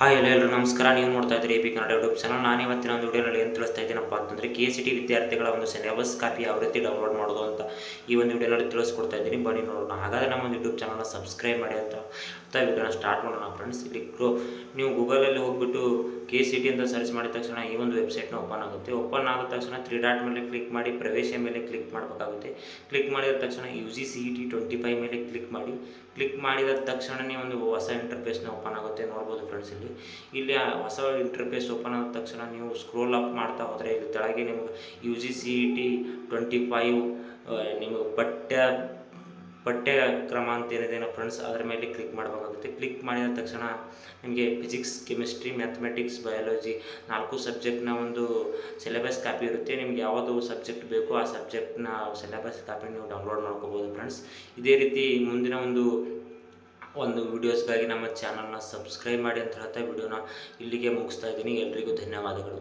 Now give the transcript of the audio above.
Hi ಎಲ್ಲ ಎಲ್ಲರೂ ನಮಸ್ಕಾರ. ನೀವು ನೋಡ್ತಾ ಇದ್ದೀರಿ A P Kannada YouTube channel ನಾನು ಇವತ್ತಿನ ಒಂದು ವಿಡಿಯೋನಲ್ಲಿ ಏನು ತಿಳಿಸ್ತಾ ಇದ್ದೀನಪ್ಪ ಅಂತಂದರೆ ಕೆ ಸಿ ಟಿ ವಿದ್ಯಾರ್ಥಿಗಳ ಒಂದು ಸಿಲೆಬಸ್ ಕಾಪಿ ಯಾವ ರೀತಿ ಡೌನ್ಲೋಡ್ ಮಾಡೋದು ಅಂತ ಈ ಒಂದು ವಿಡಿಯೋನಲ್ಲಿ ತಿಳಿಸ್ಕೊಡ್ತಾ ಇದ್ದೀನಿ. ಬನ್ನಿ ನೋಡೋಣ. ಹಾಗಾದರೆ ನಮ್ಮ ಒಂದು ಯೂಟ್ಯೂಬ್ ಚಾನಲ್ನ ಸಬ್ಸ್ಕ್ರೈಬ್ ಮಾಡಿ ಅಂತ. ವಿಡಿಯೋನ ಸ್ಟಾರ್ಟ್ ಮಾಡೋಣ ಫ್ರೆಂಡ್ಸ್ ಇಲ್ಲಿ ನೀವು ಗೂಗಲಲ್ಲಿ ಹೋಗ್ಬಿಟ್ಟು ಕೆ ಸಿ ಟಿ ಅಂತ ಸರ್ಚ್ ಮಾಡಿದ ತಕ್ಷಣ ಈ ಒಂದು ವೆಬ್ಸೈಟ್ನ ಓಪನ್ ಆಗುತ್ತೆ. ಓಪನ್ ಆದ ತಕ್ಷಣ ತ್ರೀ ಡಾಟ್ ಮೇಲೆ ಕ್ಲಿಕ್ ಮಾಡಿ, ಪ್ರವೇಶ ಮೇಲೆ ಕ್ಲಿಕ್ ಮಾಡಬೇಕಾಗುತ್ತೆ. ಕ್ಲಿಕ್ ಮಾಡಿದ ತಕ್ಷಣ U G C E T twenty five ಮೇಲೆ ಕ್ಲಿಕ್ ಮಾಡಿ. ಕ್ಲಿಕ್ ಮಾಡಿದ ತಕ್ಷಣವೇ ಒಂದು ಹೊಸ ಇಂಟರ್ಫೇಸ್ನ ಓಪನ್ ಆಗುತ್ತೆ. ನೋಡ್ಬೋದು ಫ್ರೆಂಡ್ಸ್ ಇಲ್ಲಿ. ಇಲ್ಲಿ ಹೊಸ ಇಂಟರ್ಫೇಸ್ ಓಪನ್ ಆದ ತಕ್ಷಣ ನೀವು ಸ್ಕ್ರೋಲ್ ಅಪ್ ಮಾಡ್ತಾ ಹೋದರೆ ಇಲ್ಲಿ ಕೆಳಗೆ ನಿಮ್ಗೆ U G C E T twenty five ನಿಮಗೆ ಪಠ್ಯ ಪಠ್ಯ ಕ್ರಮ ಅಂತ ಏನಿದೆ ಫ್ರೆಂಡ್ಸ್ ಅದರ ಮೇಲೆ ಕ್ಲಿಕ್ ಮಾಡಬೇಕಾಗುತ್ತೆ. ಕ್ಲಿಕ್ ಮಾಡಿದ ತಕ್ಷಣ ನಿಮಗೆ ಫಿಸಿಕ್ಸ್ ಕೆಮಿಸ್ಟ್ರಿ ಮ್ಯಾಥಮೆಟಿಕ್ಸ್ ಬಯಾಲಜಿ ನಾಲ್ಕು ಸಬ್ಜೆಕ್ಟ್ನ ಒಂದು ಸಿಲೆಬಸ್ ಕಾಪಿ ಇರುತ್ತೆ. ನಿಮ್ಗೆ ಯಾವುದು ಸಬ್ಜೆಕ್ಟ್ ಬೇಕೋ ಆ ಸಬ್ಜೆಕ್ಟ್ನ ಸಿಲೆಬಸ್ ಕಾಪಿ ನೀವು ಡೌನ್ಲೋಡ್ ಮಾಡ್ಕೋಬೋದು ಫ್ರೆಂಡ್ಸ್ ಇದೇ ರೀತಿ ಮುಂದಿನ ಒಂದು ಒಂದು ವೀಡಿಯೋಸ್ಗಾಗಿ ನಮ್ಮ ಚಾನಲ್ನ ಸಬ್ಸ್ಕ್ರೈಬ್ ಮಾಡಿ ಅಂತ ಹೇಳ್ತಾ ವಿಡಿಯೋನ ಇಲ್ಲಿಗೆ ಮುಗಿಸ್ತಾ ಇದ್ದೀನಿ. ಎಲ್ರಿಗೂ ಧನ್ಯವಾದಗಳು.